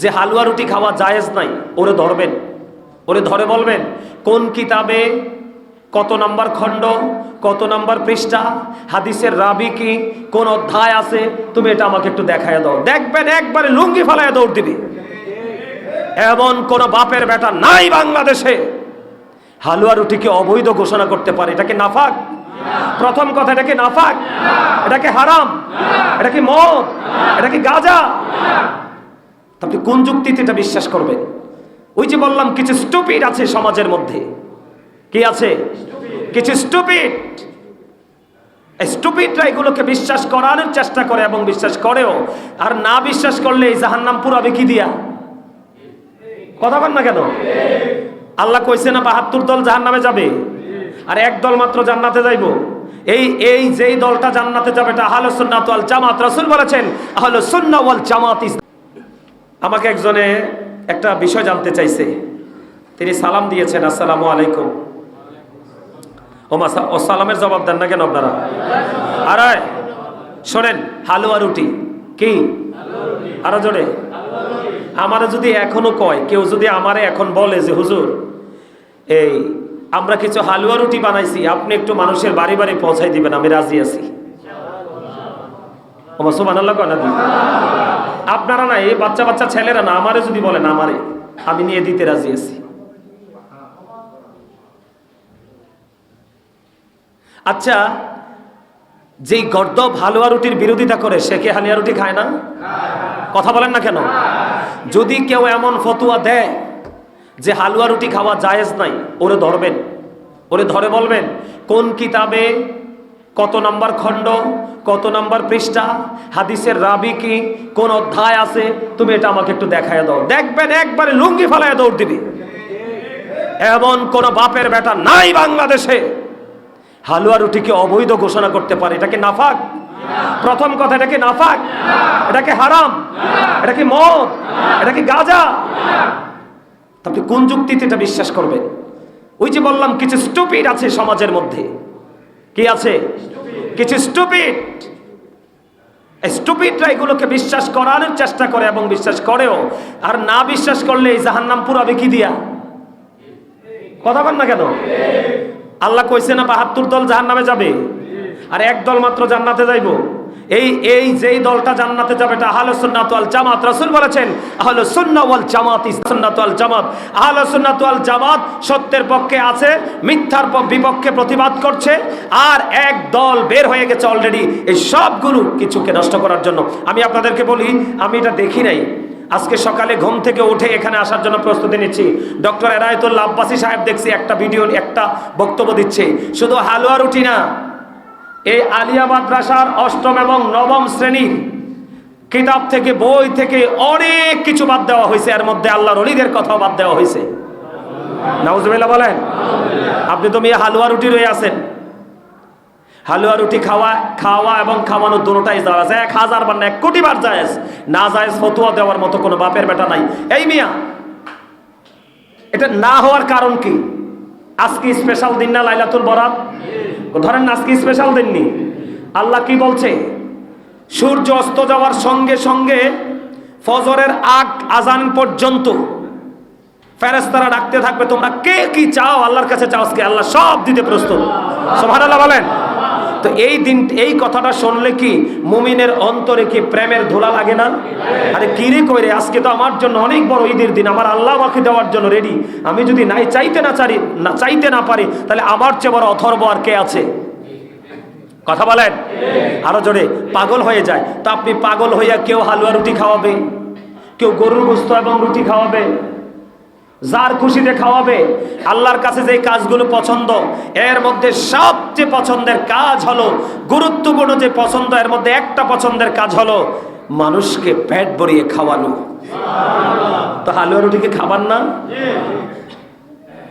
যে হালুয়া রুটি খাওয়া জায়েজ নাই, ওরে ধরবেন। ওরে ধরে বলবেন, কোন কিতাবে কত নাম্বার খণ্ড, কত নাম্বার পৃষ্ঠা, হাদিসের রাবি কি, কোন অধ্যায় আছে, তুমি এটা আমাকে একটু দেখায় দাও। দেখবেন একবারে লুঙ্গি ফালায় দৌড় দিবি। এমন কোন বাপের বেটা নাই বাংলাদেশে। হালুয়া রুটিকে অবৈধ ঘোষণা করতে পারে এটাকে নাফাক? প্রথম কথা এটাকে নাফাক? এটাকে হারাম? এটা কি মদ? এটা কি গাজা? আপনি কোন যুক্তিতে এটা বিশ্বাস করবেন? ওই যে বললাম, কিছু স্টুপিড আছে সমাজের মধ্যে। কি আছে? কিছু স্টুপিড স্টুপিডরা এগুলোকে বিশ্বাস করার চেষ্টা করে এবং বিশ্বাস করেও। আর না বিশ্বাস করলে এই জাহান্নাম পুরাবে কি দিয়া? কথা বল না কেন? আল্লাহ কইছে না, বাহাত্তর দল জাহান নামে যাবে। আর এক দল মাত্র জান্নাতে যাইব। এই এই যেই দলটা জান্নাতে যাবে, এটা আহলে সুন্নাত জামাত। রাসূল বলেছেন, আহলে সুন্নাহ ওয়াল জামাত আমাকে একজনে একটা বিষয় জানতে চাইছে। তিনি সালাম দিয়েছেন, আসসালামু আলাইকুম। ও ও সালামের জবাব দেন না কেন আপনারা? আরে, শোনেন, হালুয়া রুটি, কি? আরও জোরে। আমারে যদি এখনও কয়, কেউ যদি আমারে এখন বলে যে, হুজুর, এই আমরা কিছু হালুয়া রুটি বানাইছি, আপনি একটু মানুষের বাড়ি বাড়ি পৌঁছাই দিবেন, আমি রাজি আছি। ওমা সুবহানাল্লাহ কয় না? আপনারা না, এই বাচ্চা বাচ্চা ছেলেরা না, আমারে যদি বলেন আমারে, আমি নিয়ে দিতে রাজি আছি। আচ্ছা যেই গর্দব হালুয়া রুটির বিরোধিতা করে, সে কি হালিয়া রুটি খায় না? কথা বলেন না কেন? যদি কেউ এমন ফতুয়া দেয় যে হালুয়া রুটি খাওয়া জায়েজ নাই, ওরে ধরবেন, ওরে ধরে বলবেন, কোন কিতাবে কত নাম্বার খণ্ড, কত নাম্বার পৃষ্ঠা, হাদিসের রাবি কি, কোন অধ্যায় আছে, তুমি এটা আমাকে একটু দেখায় দাও। দেখবেন একবারে লুঙ্গি ফালায় দৌড় দিবি। এমন কোন বাপের বেটা নাই বাংলাদেশে। হালুয়া রুটিকে অবৈধ ঘোষণা করতে পারে। এটাকে নাফাক? প্রথম কথা এটাকে নাফাক? এটাকে হারাম? এটা কি মদ? এটা কি গাজা? আপনি কোন যুক্তিতে এটা বিশ্বাস করবেন? ওই যে বললাম, কিছু স্টুপিড আছে সমাজের মধ্যে। কি আছে? কিছু স্টুপিড স্টুপিডরা এগুলোকে বিশ্বাস করার চেষ্টা করে এবং বিশ্বাস করেও, আর না বিশ্বাস করলে এই জাহান্নাম পুরাবে কি দিয়া? কথা বল না কেন? আল্লাহ কইছে না বাহাত্তর দল জাহান্নামে যাবে, আর এক দল মাত্র জান্নাতে যাইব। এই এই যেই দলটা জান্নাতে যাবে এটা আহলে সুন্নাত ওয়াল জামাত। রাসূল বলেছেন, আহলে সুন্নাহ ওয়াল জামাত সুন্নাত ওয়াল জামাত। আহলে সুন্নাত ওয়াল জামাত সত্যের পক্ষে আছে, মিথ্যার বিপক্ষে প্রতিবাদ করছে, আর এক দল বের হয়ে গেছে অলরেডি এই সবগুলো কিছুকে নষ্ট করার জন্য। আমি আপনাদেরকে বলি, আমি এটা দেখি নাই। আজকে সকালে ঘুম থেকে উঠে এখানে আসার জন্য প্রস্তুতি নিচ্ছি। ডক্টর এনায়তুল্লাহ আব্বাসী সাহেব দেখছি একটা ভিডিও, একটা বক্তব্য দিচ্ছে। শুধু হালুয়া রুটি না এই আলিয়া মাদ্রাসার অষ্টম এবং নবম শ্রেণির কিতাব থেকে, বই থেকে অনেক কিছু বাদ দেওয়া হয়েছে। এর মধ্যে আল্লাহর অলিদের কথাও বাদ দেওয়া হয়েছে। নাউজুবিল্লাহ বলেন, আপনি তো মেয়ে হালুয়া রুটি রয়ে আছেন। হালুয়া রুটি খাওয়া খাওয়া এবং খাওয়ানো দুটোটাই যাওয়া যায় এক হাজার বার না এক কোটি বার জায়েজ, না জায়েজ ফতুয়া দেওয়ার মতো কোনো বাপের বেটা নাই। এই মিয়া, এটা না হওয়ার কারণ কি? আজকে স্পেশাল দিন না লাইলাতুল বরাত ধরেন আজকে স্পেশাল দেননি আল্লাহ কি বলছে? সূর্য অস্ত যাওয়ার সঙ্গে সঙ্গে ফজরের আগ আজান পর্যন্ত ফেরেস্তারা ডাকতে থাকবে, তোমরা কে কি চাও? আল্লাহর কাছে চাও আজকে? আল্লাহ সব দিতে প্রস্তুত। সুবহানাল্লাহ বলেন। তো এই দিন, এই কথাটা শুনলে কি মুমিনের অন্তরে কি প্রেমের ধুলা লাগে না? আরে কি রে কইরে আজকে তো আমার জন্য অনেক বড় ঈদের দিন, আমার আল্লাহ আমাকে দেওয়ার জন্য রেডি আমি যদি নাই, চাইতে না চারি, না, চাইতে না পারি, তাহলে আমার চেয়ে বড় অথর্ব আর কে আছে? কথা বলেন? আরও জোরে, পাগল হয়ে যায়। তো আপনি পাগল হইয়া কেউ হালুয়া রুটি খাওয়াবে? কেউ গরুর গোস্ত এবং রুটি খাওয়াবে? যার খুশিতে খাওয়াবে, আল্লাহর কাছে যে কাজগুলো পছন্দ, এর মধ্যে সবচেয়ে পছন্দের কাজ হলো, গুরুত্বপূর্ণ যে পছন্দ, এর মধ্যে একটা পছন্দের কাজ হলো মানুষকে পেট ভরিয়ে খাওয়ানো। তো হালুয়া রুটিকে খাবার না?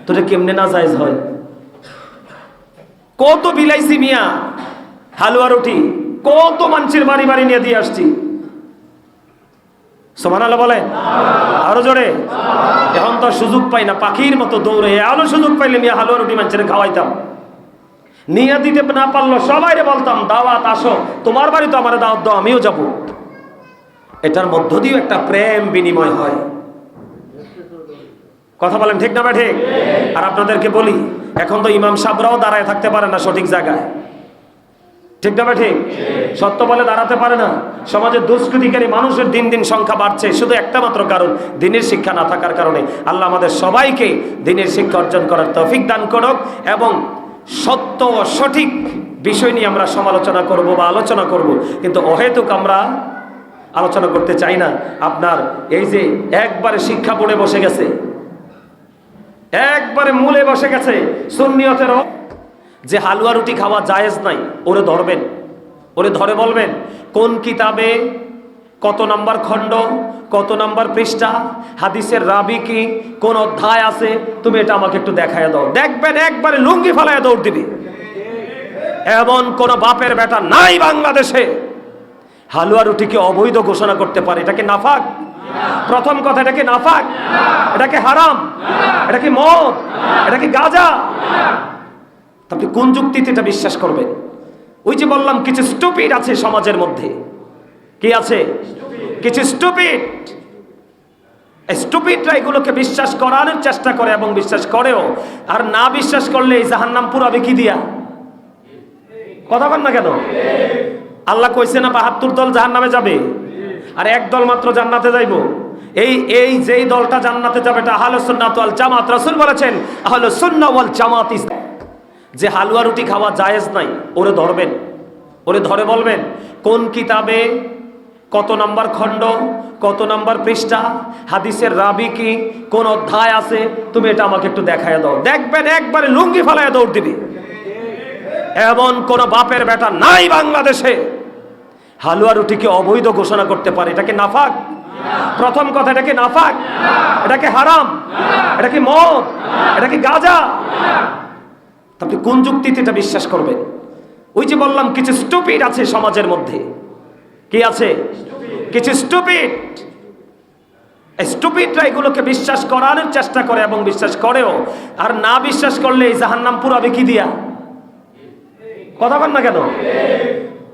তো এটা কেমনে না জায়জ হয়? কত বিলাইছি মিয়া হালুয়া রুটি, কত মানুষের বাড়ি বাড়ি নিয়ে দিয়ে আসছি। সমান আলো বলেন। আরও জোরে। এখন তো সুযোগ পাই না, পাখির মতো দৌড়ে আলো সুযোগ পাইলে মিয়া হালুয়া রুটি মানুষের খাওয়াইতাম। নিয়ে দিতে না পারল সবাই বলতাম, দাওয়াত আসো, তোমার বাড়ি তো আমার দাওয়াত দাও, আমিও যাব। এটার মধ্য দিয়েও একটা প্রেম বিনিময় হয়। কথা বলেন ঠিক না বা ঠিক? আর আপনাদেরকে বলি, এখন তো ইমাম সাহরাও দাঁড়ায় থাকতে পারে না সঠিক জায়গায়। ঠিক না ঠিক? সত্য বলে দাঁড়াতে পারে না। সমাজে দুষ্কৃতিকারী মানুষের দিন দিন সংখ্যা বাড়ছে, শুধু একটা মাত্র কারণ, দিনের শিক্ষা না থাকার কারণে। আল্লাহ আমাদের সবাইকে দিনের শিক্ষা অর্জন করার তৌফিক দান করুক এবং সত্য ও সঠিক বিষয় নিয়ে আমরা সমালোচনা করব বা আলোচনা করব। কিন্তু অহেতুক আমরা আলোচনা করতে চাই না। আপনার এই যে একবারে শিক্ষা পড়ে বসে গেছে, একবারে মূলে বসে গেছে সুন্নিয়তেরও যে হালুয়া রুটি খাওয়া জায়েজ নাই, ওরে ধরবেন। ওরে ধরে বলবেন, কোন কিতাবে কত নাম্বার খণ্ড, কত নাম্বার পৃষ্ঠা, হাদিসের রাবি কি, কোন অধ্যায় আছে, তুমি এটা আমাকে একটু দেখায় দাও। দেখবেন একবারে লুঙ্গি ফেলায় দৌড় দিবি। এমন কোন বাপের বেটা নাই বাংলাদেশে। হালুয়া রুটিকে অবৈধ ঘোষণা করতে পারে এটাকে নাফাক? প্রথম কথা এটাকে নাফাক? এটাকে হারাম? এটা কি মদ? এটা কি গাজা? আপনি কোন যুক্তিতে এটা বিশ্বাস করবেন? ওই যে বললাম, কিছু স্টুপিড আছে সমাজের মধ্যে। কি আছে? কিছু স্টুপিড স্টুপিডরা এগুলোকে বিশ্বাস করার চেষ্টা করে এবং বিশ্বাস করেও। আর না বিশ্বাস করলে এই জাহান্নাম পুরাবে কি দিয়া? কথা বল না কেন? আল্লাহ কইছে না, বাহাত্তর দল জাহান নামে যাবে। আর এক দল মাত্র জান্নাতে যাইব। এই এই যেই দলটা জান্নাতে যাবে, এটা আহলে সুন্নাত ওয়াল জামাত। রাসূল বলেছেন, আহলে সুন্নাহ ওয়াল জামাত ইস যে হালুয়া রুটি খাওয়া জায়েজ নাই, ওরে ধরবেন। ওরে ধরে বলবেন, কোন কিতাবে কত নাম্বার খণ্ড, কত নাম্বার পৃষ্ঠা, হাদিসের রাবি কি, কোন অধ্যায় আছে, তুমি এটা আমাকে একটু দেখায় দাও। দেখবেন একবারে লুঙ্গি ফেলায় দৌড় দিবি। এমন কোন বাপের বেটা নাই বাংলাদেশে। হালুয়া রুটিকে অবৈধ ঘোষণা করতে পারে এটাকে নাফাক? প্রথম কথা এটাকে নাফাক? এটাকে হারাম? এটা কি মদ? এটা কি গাজা? আপনি কোন যুক্তিতে এটা বিশ্বাস করবেন? ওই যে বললাম, কিছু স্টুপিড আছে সমাজের মধ্যে। কি আছে? কিছু স্টুপিড স্টুপিডরা এগুলোকে বিশ্বাস করার চেষ্টা করে এবং বিশ্বাস করেও। আর না বিশ্বাস করলে এই জাহান্নাম পুরাবে কি দিয়া? কথা বল না কেন?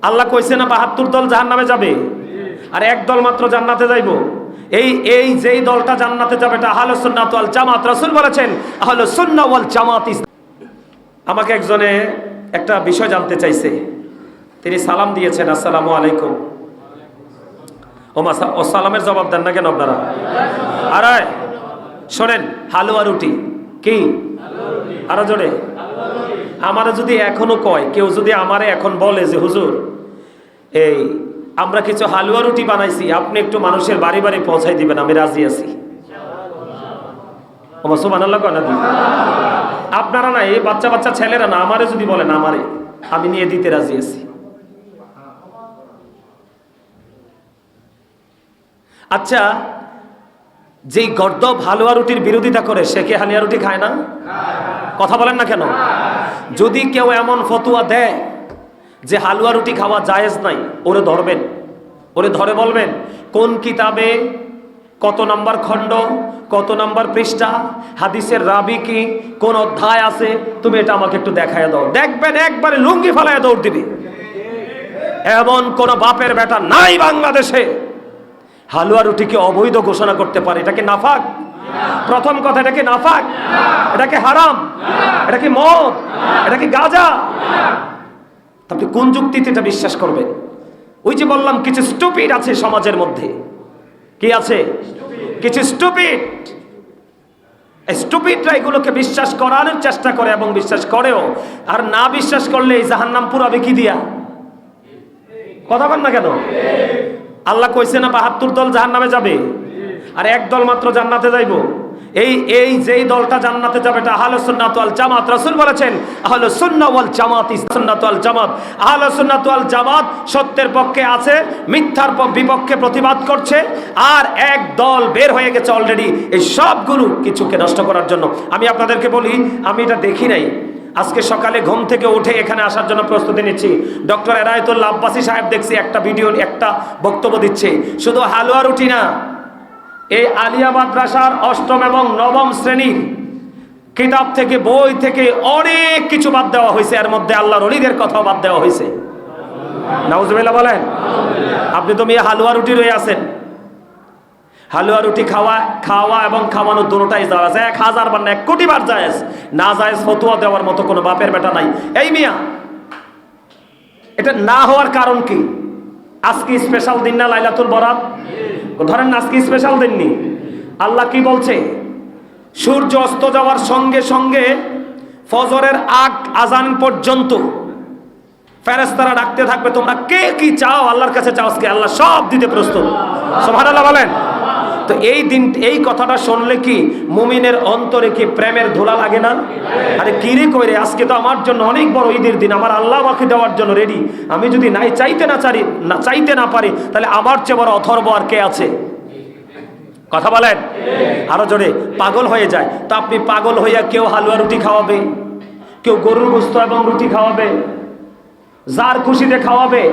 আল্লাহ কইছে না, বাহাত্তর দল জাহান নামে যাবে। আর এক দল মাত্র জান্নাতে যাইব। এই এই যেই দলটা জান্নাতে যাবে, এটা আহলে সুন্নাত ওয়াল জামাত। রাসূল বলেছেন, আহলে সুন্নাহ ওয়াল জামাত আমাকে একজনে একটা বিষয় জানতে চাইছে। তিনি সালাম দিয়েছেন, আসসালামু আলাইকুম। ও ও সালামের জবাব দেন না কেন আপনারা? আরে শোনেন, হালুয়া রুটি, কি? আরও জোরে। আমারে যদি এখনও কয়, কেউ যদি আমারে এখন বলে যে, হুজুর, এই আমরা কিছু হালুয়া রুটি বানাইছি, আপনি একটু মানুষের বাড়ি বাড়ি পৌঁছাই দিবেন, আমি রাজি আছি। ওমা সুবহানাল্লাহ কয় না? আপনারা না, এই বাচ্চা বাচ্চা ছেলেরা না, আমারে যদি বলেন আমারে, আমি নিয়ে দিতে রাজি আছি। আচ্ছা যেই গর্দব হালুয়া রুটির বিরোধিতা করে, সে কি হালিয়া রুটি খায় না? কথা বলেন না কেন? যদি কেউ এমন ফতুয়া দেয় যে হালুয়া রুটি খাওয়া জায়েজ নাই, ওরে ধরবেন, ওরে ধরে বলবেন, কোন কিতাবে কত নাম্বার খণ্ড, কত নাম্বার পৃষ্ঠা? হাদিসের রাবি কি? কোন অধ্যায় আছে? তুমি এটা আমাকে একটু দেখায় দাও। দেখবেন একবারে লুঙ্গি ফেলায় দৌড় দিবি। এমন কোন বাপের বেটা নাই বাংলাদেশে। হালুয়া রুটিকে অবৈধ ঘোষণা করতে পারে। এটাকে নাফাক? প্রথম কথা এটাকে নাফাক? এটাকে হারাম? এটা কি মদ? এটা কি গাজা? আপনি কোন যুক্তিতে এটা বিশ্বাস করবেন? ওই যে বললাম, কিছু স্টুপিড আছে সমাজের মধ্যে। কি আছে? কিছু স্টুপিড স্টুপিডরা এগুলোকে বিশ্বাস করার চেষ্টা করে এবং বিশ্বাস করেও, আর না বিশ্বাস করলে এই জাহান্নাম পুরাবে কি দিয়া? কথা বল না কেন? আল্লাহ কইছে না বাহাত্তর দল জাহান্নামে যাবে, আর এক দল মাত্র জান্নাতে যাইব। এই এই যেই দলটা জান্নাতে যাবে এটা আহলে সুন্নাত ওয়াল জামাত। রাসূল বলেছেন, আহলে সুন্নাহ ওয়াল জামাত সুন্নাত ওয়াল জামাত। আহলে সুন্নাত ওয়াল জামাত সত্যের পক্ষে আছে, মিথ্যার বিপক্ষে প্রতিবাদ করছে, আর এক দল বের হয়ে গেছে অলরেডি এই সব সবগুলো কিছুকে নষ্ট করার জন্য। আমি আপনাদেরকে বলি, আমি এটা দেখি নাই। আজকে সকালে ঘুম থেকে উঠে এখানে আসার জন্য প্রস্তুতি নিচ্ছি। ডক্টর এরায়তুল্লাহ আব্বাসী সাহেব দেখছি একটা ভিডিও, একটা বক্তব্য দিচ্ছে। শুধু হালুয়া রুটি না এই আলিয়া মাদ্রাসার অষ্টম এবং নবম শ্রেণির কিতাব থেকে, বই থেকে অনেক কিছু বাদ দেওয়া হয়েছে। এর মধ্যে আল্লাহর অলিদের কথাও বাদ দেওয়া হয়েছে। নাউজুবিল্লাহ বলেন, আপনি তো মেয়ে হালুয়া রুটি রয়ে আছেন। হালুয়া রুটি খাওয়া খাওয়া এবং খাওয়ানো দুটোটাই যাওয়া যায় এক হাজার বার না, এক কোটি বার জায়েজ। না জায়েজ ফতুয়া দেওয়ার মতো কোনো বাপের বেটা নাই। এই মিয়া, এটা না হওয়ার কারণ কি? আজকে স্পেশাল দিন না লাইলাতুল বরাত ধরেন আজকে স্পেশাল দেননি আল্লাহ কি বলছে? সূর্য অস্ত যাওয়ার সঙ্গে সঙ্গে ফজরের আগ আজান পর্যন্ত ফেরেস্তারা ডাকতে থাকবে, তোমরা কে কি চাও? আল্লাহর কাছে চাও আজকে? আল্লাহ সব দিতে প্রস্তুত। সোভার আল্লাহ বলেন। তো এই দিন, এই কথাটা শুনলে কি মুমিনের অন্তরে কি প্রেমের ধুলা লাগে না? আরে কিরে কইরে আজকে তো আমার জন্য অনেক বড় ঈদের দিন, আমার আল্লাহ আমাকে দেওয়ার জন্য রেডি আমি যদি নাই, চাইতে না চারি, না, চাইতে না পারি, তাহলে আমার চেয়ে বড় অথর্ব আর কে আছে? কথা বলেন? আরও জোরে, পাগল হয়ে যায়। তো আপনি পাগল হইয়া কেউ হালুয়া রুটি খাওয়াবে? কেউ গরুর গোস্ত এবং রুটি খাওয়াবে? যার খুশিতে খাওয়াবে,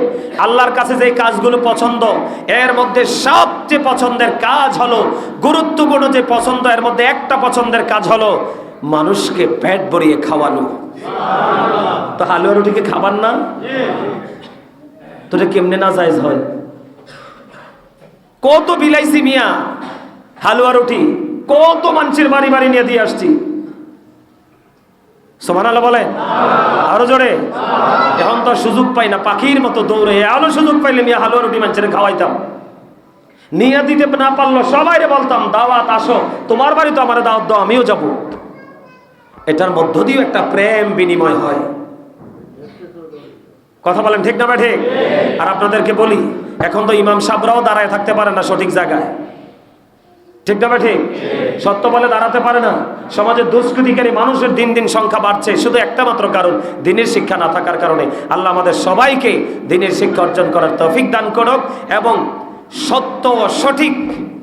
আল্লাহর কাছে যে কাজগুলো পছন্দ, এর মধ্যে সবচেয়ে পছন্দের কাজ হলো, গুরুত্বপূর্ণ যে পছন্দ, এর মধ্যে একটা পছন্দের কাজ হলো মানুষকে পেট ভরিয়ে খাওয়ানো। তো হালুয়া রুটিকে খাবার না? তো এটা কেমনে না জায়েজ হয়? কত বিলাইছি মিয়া, হালুয়া রুটি, কত মানুষের বাড়ি বাড়ি নিয়ে দিয়ে আসছি। সোমান আল্লাহ বলে? আরও জোরে। এখন তো সুযোগ পাই না, পাখির মতো দৌড়ে আলো সুযোগ পাইলে মিয়া হালুয়া রুটি মানুষের খাওয়াইতাম। নিয়ে দিতে না পারল সবাই বলতাম, দাওয়াত, আসো, তোমার বাড়ি তো আমার দাওয়াত দাও, আমিও যাব। এটার মধ্য দিয়েও একটা প্রেম বিনিময় হয়। কথা বলেন ঠিক না বা ঠিক? আর আপনাদেরকে বলি, এখন তো ইমাম সাবরাও দাঁড়ায় থাকতে পারে না সঠিক জায়গায়। ঠিক না ঠিক? সত্য বলে দাঁড়াতে পারে না। সমাজে দুষ্কৃতিকারী মানুষের দিন দিন সংখ্যা বাড়ছে, শুধু একটা মাত্র কারণ, দিনের শিক্ষা না থাকার কারণে। আল্লাহ আমাদের সবাইকে দিনের শিক্ষা অর্জন করার তৌফিক দান করুক এবং সত্য সঠিক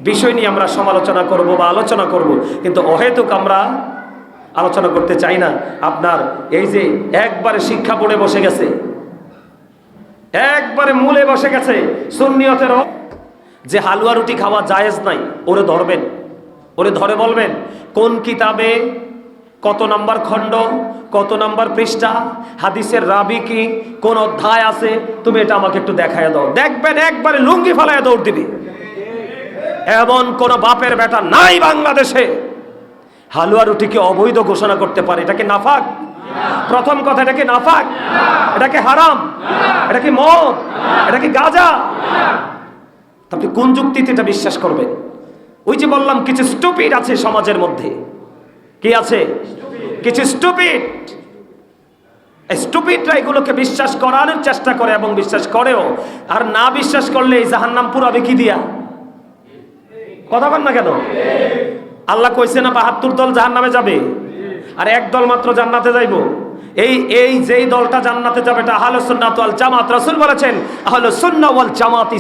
বিষয় নিয়ে আমরা সমালোচনা করব বা আলোচনা করব। কিন্তু অহেতুক আমরা আলোচনা করতে চাই না। আপনার এই যে একবারে শিক্ষা পড়ে বসে গেছে, একবারে মূলে বসে গেছে, সুন্নিয়তের যে হালুয়া রুটি খাওয়া জায়েজ নাই, ওরে ধরবেন। ওরে ধরে বলবেন, কোন কিতাবে কত নাম্বার খণ্ড, কত নাম্বার পৃষ্ঠা, হাদিসের রাবি কি, কোন অধ্যায় আছে, তুমি এটা আমাকে একটু দেখায় দাও। দেখবেন একবারে লুঙ্গি ফেলায় দৌড় দিবি। এমন কোন বাপের বেটা নাই বাংলাদেশে। হালুয়া রুটিকে অবৈধ ঘোষণা করতে পারে? এটাকে নাফাক? প্রথম কথা এটাকে নাফাক? এটাকে হারাম? এটা কি মদ? এটা কি গাজা? আপনি কোন যুক্তিতে এটা বিশ্বাস করবেন? ওই যে বললাম, কিছু স্টুপিড আছে সমাজের মধ্যে। কি আছে? কিছু স্টুপিড স্টুপিডরা এগুলোকে বিশ্বাস করানোর চেষ্টা করে এবং বিশ্বাস করেও, আর না বিশ্বাস করলে এই জাহান্নাম পুরাবে কি দিয়া? কথা বল না কেন? আল্লাহ কইছে না, বাহাত্তর দল জাহান নামে যাবে। আর এক দল মাত্র জান্নাতে যাইব। এই এই যেই দলটা জান্নাতে যাবে, এটা আহলে সুন্নাত জামাত। রাসূল বলেছেন, আহলে সুন্নাহ ওয়াল জামাত